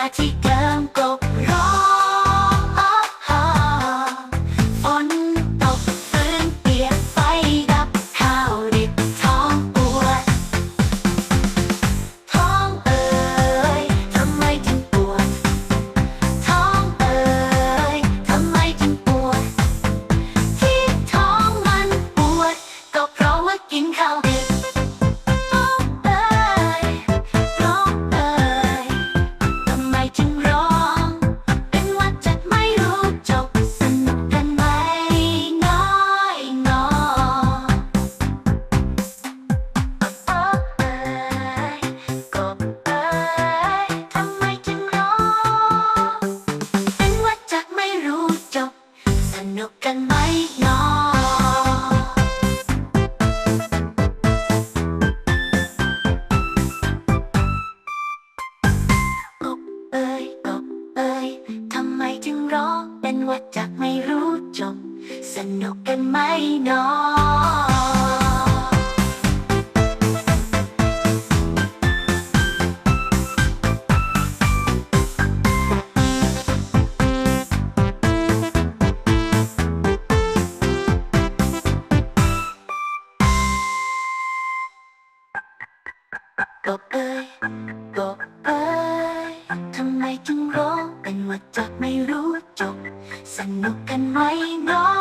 my teeth. นุกกันไหมหนอกบเอ้ยกบเอ้ยทำไมจึงร้องเป็นว่าจากไม่รู้จบ สนุกกันไหมหนอ